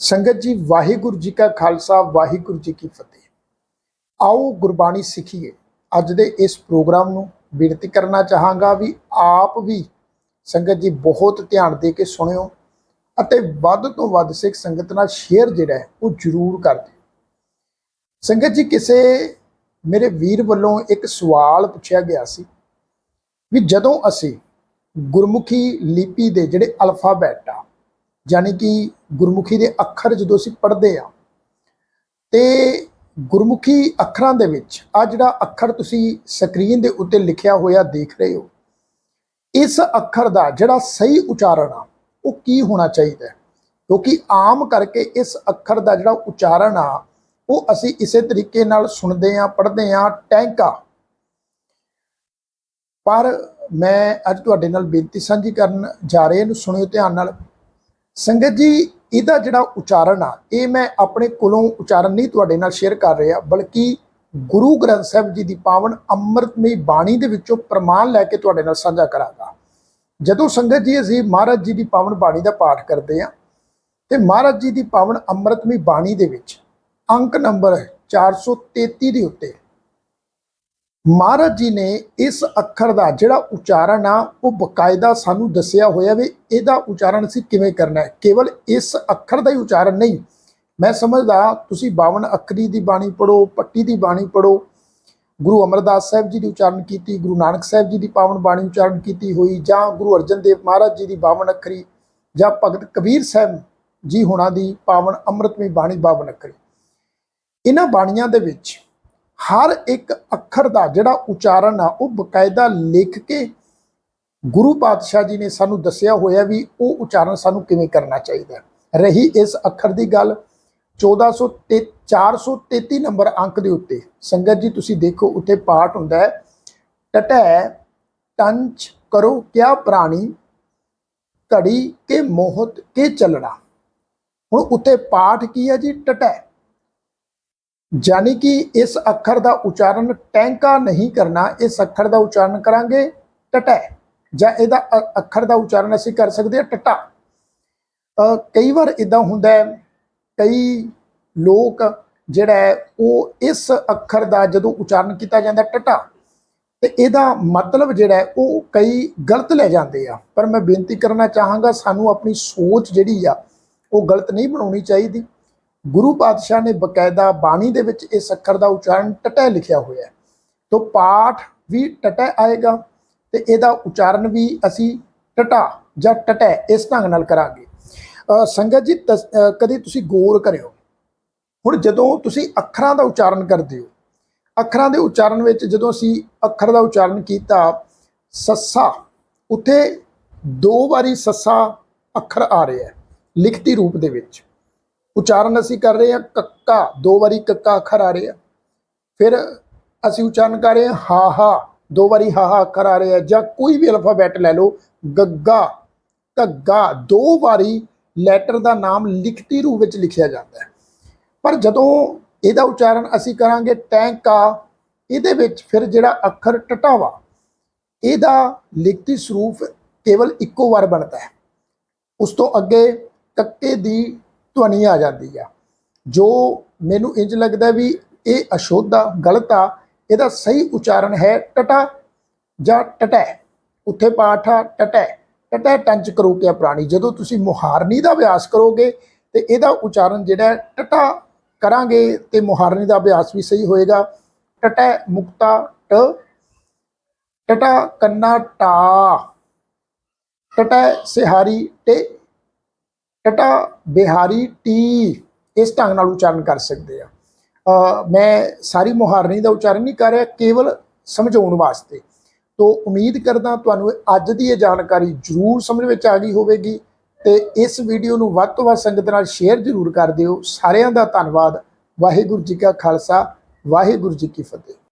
ਸੰਗਤ ਜੀ, ਵਾਹਿਗੁਰੂ ਜੀ ਕਾ ਖਾਲਸਾ, ਵਾਹਿਗੁਰੂ ਜੀ ਕੀ ਫਤਿਹ। ਆਓ ਗੁਰਬਾਣੀ ਸਿੱਖੀਏ। ਅੱਜ ਦੇ ਇਸ ਪ੍ਰੋਗਰਾਮ ਨੂੰ ਬੇਨਤੀ ਕਰਨਾ ਚਾਹਾਂਗਾ ਵੀ ਆਪ ਵੀ ਸੰਗਤ ਜੀ ਬਹੁਤ ਧਿਆਨ ਦੇ ਕੇ ਸੁਣਿਓ ਅਤੇ ਵੱਧ ਤੋਂ ਵੱਧ ਸਿੱਖ ਸੰਗਤ ਨਾਲ ਸ਼ੇਅਰ ਜਿਹੜਾ ਹੈ, ਉਹ ਜ਼ਰੂਰ ਕਰ ਦਿਓ। ਸੰਗਤ ਜੀ, ਕਿਸੇ ਮੇਰੇ ਵੀਰ ਵੱਲੋਂ ਇੱਕ ਸਵਾਲ ਪੁੱਛਿਆ ਗਿਆ ਸੀ ਵੀ ਜਦੋਂ ਅਸੀਂ ਗੁਰਮੁਖੀ ਲਿਪੀ ਦੇ ਜਿਹੜੇ ਅਲਫਾਬੈਟ ਆ ਯਾਨੀ ਕਿ ਗੁਰਮੁਖੀ ਦੇ ਅੱਖਰ ਜਦੋਂ ਅਸੀਂ ਪੜ੍ਹਦੇ ਆ ਤੇ ਗੁਰਮੁਖੀ ਅੱਖਰਾਂ ਦੇ ਵਿੱਚ ਆ ਜਿਹੜਾ ਅੱਖਰ ਤੁਸੀਂ ਸਕਰੀਨ ਦੇ ਉੱਤੇ ਲਿਖਿਆ ਹੋਇਆ ਦੇਖ ਰਹੇ ਹੋ, ਇਸ ਅੱਖਰ ਦਾ ਜਿਹੜਾ ਸਹੀ ਉਚਾਰਨ ਆ, ਉਹ ਕੀ ਹੋਣਾ ਚਾਹੀਦਾ ਕਿਉਂਕਿ ਆਮ ਕਰਕੇ ਇਸ ਅੱਖਰ ਦਾ ਜਿਹੜਾ ਉਚਾਰਨ ਆ, ਉਹ ਅਸੀਂ ਇਸੇ ਤਰੀਕੇ ਨਾਲ ਸੁਣਦੇ ਆ ਪੜ੍ਹਦੇ ਆ ਟੈਂਕਾ। ਪਰ ਮੈਂ ਅੱਜ ਤੁਹਾਡੇ ਨਾਲ ਬੇਨਤੀ ਸਾਂਝੀ ਕਰਨ ਜਾ ਰਿਹਾ, ਇਹਨੂੰ ਸੁਣਿਓ ਧਿਆਨ ਨਾਲ। ਸੰਗਤ ਜੀ, ਇਹਦਾ ਜਿਹੜਾ ਉਚਾਰਨ ਆ, ਇਹ ਮੈਂ ਆਪਣੇ ਕੋਲੋਂ ਉਚਾਰਨ ਨਹੀਂ ਤੁਹਾਡੇ ਨਾਲ ਸ਼ੇਅਰ ਕਰ ਰਿਹਾ, ਬਲਕਿ ਗੁਰੂ ਗ੍ਰੰਥ ਸਾਹਿਬ ਜੀ ਦੀ ਪਾਵਨ ਅੰਮ੍ਰਿਤਮਈ ਬਾਣੀ ਦੇ ਵਿੱਚੋਂ ਪ੍ਰਮਾਣ ਲੈ ਕੇ ਤੁਹਾਡੇ ਨਾਲ ਸਾਂਝਾ ਕਰਾਂਗਾ। ਜਦੋਂ ਸੰਗਤ ਜੀ ਅਸੀਂ ਮਹਾਰਾਜ ਜੀ ਦੀ ਪਾਵਨ ਬਾਣੀ ਦਾ ਪਾਠ ਕਰਦੇ ਆ ਤੇ ਮਹਾਰਾਜ ਜੀ ਦੀ ਪਾਵਨ ਅੰਮ੍ਰਿਤਮਈ ਬਾਣੀ ਦੇ ਵਿੱਚ ਅੰਕ ਨੰਬਰ 433 ਦੇ ਉੱਤੇ ਮਹਾਰਾਜ ਜੀ ਨੇ ਇਸ ਅੱਖਰ ਦਾ ਜਿਹੜਾ ਉਚਾਰਨ ਆ, ਉਹ ਬਕਾਇਦਾ ਸਾਨੂੰ ਦੱਸਿਆ ਹੋਇਆ ਵੀ ਇਹਦਾ ਉਚਾਰਨ ਅਸੀਂ ਕਿਵੇਂ ਕਰਨਾ ਹੈ? ਕੇਵਲ ਇਸ ਅੱਖਰ ਦਾ ਹੀ ਉਚਾਰਨ ਨਹੀਂ। ਮੈਂ ਸਮਝਦਾ, ਤੁਸੀਂ 52 ਅੱਖਰੀ ਦੀ ਬਾਣੀ ਪੜੋ ਪੱਟੀ ਦੀ ਬਾਣੀ ਪੜੋ ਗੁਰੂ ਅਮਰਦਾਸ ਸਾਹਿਬ ਜੀ ਦੀ ਉਚਾਰਨ ਕੀਤੀ, ਗੁਰੂ ਨਾਨਕ ਸਾਹਿਬ ਜੀ ਦੀ ਪਾਵਨ ਬਾਣੀ ਉਚਾਰਨ ਕੀਤੀ ਹੋਈ, ਜਾਂ ਗੁਰੂ ਅਰਜਨ ਦੇਵ ਮਹਾਰਾਜ ਜੀ ਦੀ 52 ਅੱਖਰੀ, ਜਾਂ ਭਗਤ ਕਬੀਰ ਸਾਹਿਬ ਜੀ ਹੁਣਾਂ ਦੀ ਪਾਵਨ ਅੰਮ੍ਰਿਤਮਈ ਬਾਣੀ 52 ਅੱਖਰੀ। ਇਹਨਾਂ ਬਾਣੀਆਂ ਦੇ ਵਿੱਚ ਹਰ ਇੱਕ ਅੱਖਰ ਦਾ ਜਿਹੜਾ ਉਚਾਰਨ ਆ, ਉਹ ਬਕਾਇਦਾ ਲਿਖ ਕੇ ਗੁਰੂ ਪਾਤਸ਼ਾਹ ਜੀ ਨੇ ਸਾਨੂੰ ਦੱਸਿਆ ਹੋਇਆ ਵੀ ਉਹ ਉਚਾਰਨ ਸਾਨੂੰ ਕਿਵੇਂ ਕਰਨਾ ਚਾਹੀਦਾ। ਰਹੀ ਇਸ ਅੱਖਰ ਦੀ ਗੱਲ 1400 ਤੇ 433 ਨੰਬਰ ਅੰਕ ਦੇ ਉੱਤੇ। ਸੰਗਤ ਜੀ, ਤੁਸੀਂ ਦੇਖੋ ਉੱਤੇ ਪਾਠ ਹੁੰਦਾ ਹੈ, ਟਟੈ ਟੰਚ ਕਰੋ ਕਿਆ ਪ੍ਰਾਣੀ, ਘੜੀ ਕੇ ਮੋਹਤ ਕੇ ਚੱਲਣਾ। ਹੁਣ ਉੱਤੇ ਪਾਠ ਕੀ ਹੈ ਜੀ? ਟਟੈ। ਯਾਨੀ ਕਿ ਇਸ ਅੱਖਰ ਦਾ ਉਚਾਰਨ ਟੈਂਕਾ ਨਹੀਂ ਕਰਨਾ, ਇਸ ਅੱਖਰ ਦਾ ਉਚਾਰਨ ਕਰਾਂਗੇ ਟਟੈ, ਜਾਂ ਇਹਦਾ ਅ- ਅੱਖਰ ਦਾ ਉਚਾਰਨ ਅਸੀਂ ਕਰ ਸਕਦੇ ਹਾਂ ਟਟਾ। ਕਈ ਵਾਰ ਇਦਾਂ ਹੁੰਦਾ ਹੈ, ਕਈ ਲੋਕ ਜਿਹੜਾ ਹੈ, ਉਹ ਇਸ ਅੱਖਰ ਦਾ ਜਦੋਂ ਉਚਾਰਨ ਕੀਤਾ ਜਾਂਦਾ ਟਟਾ, ਤੇ ਇਹਦਾ ਮਤਲਬ ਜਿਹੜਾ ਉਹ ਕਈ ਗਲਤ ਲੈ ਜਾਂਦੇ ਆ। ਪਰ ਮੈਂ ਬੇਨਤੀ ਕਰਨਾ ਚਾਹਾਂਗਾ, ਸਾਨੂੰ ਆਪਣੀ ਸੋਚ ਜਿਹੜੀ ਆ, ਉਹ ਗਲਤ ਨਹੀਂ ਬਣਾਉਣੀ ਚਾਹੀਦੀ। ਗੁਰੂ ਪਾਤਸ਼ਾਹ ਨੇ ਬਕਾਇਦਾ ਬਾਣੀ ਦੇ ਵਿੱਚ ਇਸ ਅੱਖਰ ਦਾ ਉਚਾਰਨ ਟਟੈ ਲਿਖਿਆ ਹੋਇਆ ਹੈ। ਤੋਂ ਪਾਠ ਵੀ ਟਟੈ ਆਏਗਾ ਤੇ ਇਹਦਾ ਉਚਾਰਨ ਵੀ ਅਸੀਂ ਟਟਾ ਜਾਂ ਟਟੈ ਇਸ ਢੰਗ ਨਾਲ ਕਰਾਂਗੇ। ਸੰਗਤ ਜੀ ਤਸ- ਅ, ਕਦੀ ਤੁਸੀਂ ਗੌਰ ਕਰਿਓ। ਹੁਣ ਜਦੋਂ ਤੁਸੀਂ ਅੱਖਰਾਂ ਦਾ ਉਚਾਰਨ ਕਰਦੇ ਹੋ ਅੱਖਰਾਂ ਦੇ ਉਚਾਰਨ ਵਿੱਚ ਜਦੋਂ ਅਸੀਂ ਅੱਖਰ ਦਾ ਉਚਾਰਨ ਕੀਤਾ ਸੱਸਾ ਉੱਥੇ ਦੋ ਵਾਰੀ ਸੱਸਾ ਅੱਖਰ ਆ ਰਿਹਾ ਹੈ ਲਿਖਤੀ ਰੂਪ ਦੇ ਵਿੱਚ। ਉਚਾਰਨ ਅਸੀਂ ਕਰ ਰਹੇ ਹਾਂ, ਕੱਕਾ, ਦੋ ਵਾਰੀ ਕੱਕਾ ਅੱਖਰ ਆ ਰਿਹਾ ਫਿਰ ਅਸੀਂ ਉਚਾਰਨ ਕਰ ਰਹੇ ਹਾਂ, ਹਾ ਹਾ, ਦੋ ਵਾਰੀ ਹਾ ਹਾ ਅੱਖਰ ਆ ਰਿਹਾ ਜਾਂ ਕੋਈ ਵੀ ਅਲਫਾਬੈਟ ਲੈ ਲਓ, ਗੱਗਾ ਘੱਗਾ ਦੋ ਵਾਰੀ ਲੈਟਰ ਦਾ ਨਾਮ ਲਿਖਤੀ ਰੂਪ ਵਿੱਚ ਲਿਖਿਆ ਜਾਂਦਾ ਹੈ। ਪਰ ਜਦੋਂ ਇਹਦਾ ਉਚਾਰਨ ਅਸੀਂ ਕਰਾਂਗੇ ਟੈਂਕਾ, ਇਹਦੇ ਵਿੱਚ ਫਿਰ ਜਿਹੜਾ ਅੱਖਰ ਟਟਾਵਾ, ਇਹਦਾ ਲਿਖਤੀ ਸਰੂਪ ਕੇਵਲ ਇੱਕੋ ਵਾਰ ਬਣਦਾ ਹੈ। ਉਸ ਤੋਂ ਅੱਗੇ ਕੱਕੇ ਦੀ ਧੁਨੀ ਆ ਜਾਂਦੀ ਆ। ਜੋ ਮੈਨੂੰ ਇੰਜ ਲੱਗਦਾ ਵੀ ਇਹ ਅਸ਼ੁੱਧ ਆ, ਗਲਤ ਆ, ਇਹਦਾ ਸਹੀ ਉਚਾਰਨ ਹੈ ਟਟਾ ਜਾਂ ਟਟੈ। ਉੱਥੇ ਪਾਠ ਆ, ਟਟੈ। ਟਟੈ ਟੰਚ ਕਰੋ ਕਿਆ ਪ੍ਰਾਣੀ, ਜਦੋਂ ਤੁਸੀਂ ਮੁਹਾਰਨੀ ਦਾ ਅਭਿਆਸ ਕਰੋਗੇ ਤੇ ਇਹਦਾ ਉਚਾਰਨ ਜਿਹੜਾ ਟਟਾ ਕਰਾਂਗੇ ਤੇ ਮੁਹਾਰਨੀ ਦਾ ਅਭਿਆਸ ਵੀ ਸਹੀ ਹੋਏਗਾ। ਟਟੈ ਮੁਕਤਾ ਟ, ਟਟਾ ਕੰਨਾ ਟਾ, ਟਟੈ ਸਿਹਾਰੀ ਟੇ ਟਟਾ ਬਿਹਾਰੀ ਟੀ ਇਸ ਢੰਗ ਨਾਲ ਉਚਾਰਨ ਕਰ ਸਕਦੇ ਆ। ਮੈਂ ਸਾਰੀ ਮੁਹਾਰਨੀ ਦਾ ਉਚਾਰਨ ਨਹੀਂ ਕਰ ਰਿਹਾ, ਕੇਵਲ ਸਮਝਾਉਣ ਵਾਸਤੇ। ਤੋਂ ਉਮੀਦ ਕਰਦਾ ਤੁਹਾਨੂੰ ਅੱਜ ਦੀ ਇਹ ਜਾਣਕਾਰੀ ਜ਼ਰੂਰ ਸਮਝ ਵਿੱਚ ਆ ਗਈ ਹੋਵੇਗੀ ਤੇ ਇਸ ਵੀਡੀਓ ਨੂੰ ਵੱਧ ਤੋਂ ਵੱਧ ਸੰਗਤ ਨਾਲ ਸ਼ੇਅਰ ਜ਼ਰੂਰ ਕਰ ਦਿਓ। ਸਾਰਿਆਂ ਦਾ ਧੰਨਵਾਦ। ਵਾਹਿਗੁਰੂ ਜੀ ਕਾ ਖਾਲਸਾ, ਵਾਹਿਗੁਰੂ ਜੀ ਕੀ ਫਤਿਹ।